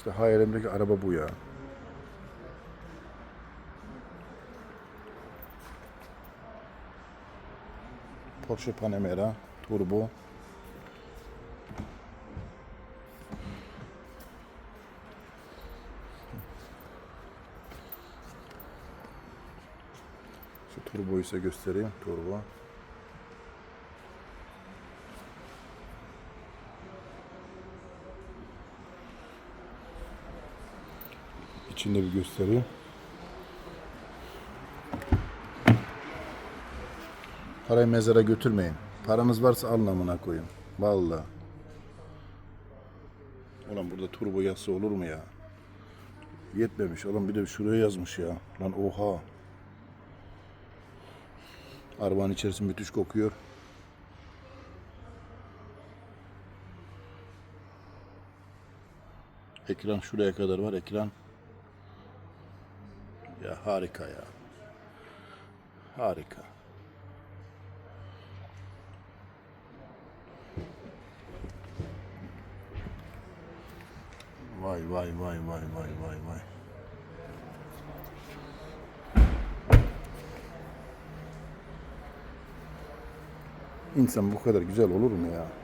İşte hayalimdeki araba bu ya. Porsche Panamera Turbo. Şu turboyu size göstereyim. Turbo. İçinde bir göstereyim. Parayı mezara götürmeyin. Paranız varsa alın amına koyun. Vallahi. Ulan burada turbo yazısı olur mu ya? Yetmemiş. Ulan bir de şuraya yazmış ya. Lan oha. Arabanın içerisi müthiş kokuyor. Ekran şuraya kadar var ekran. Ya harika ya. Harika. Vay vay vay vay vay vay vay. İnsan bu kadar güzel olur mu ya?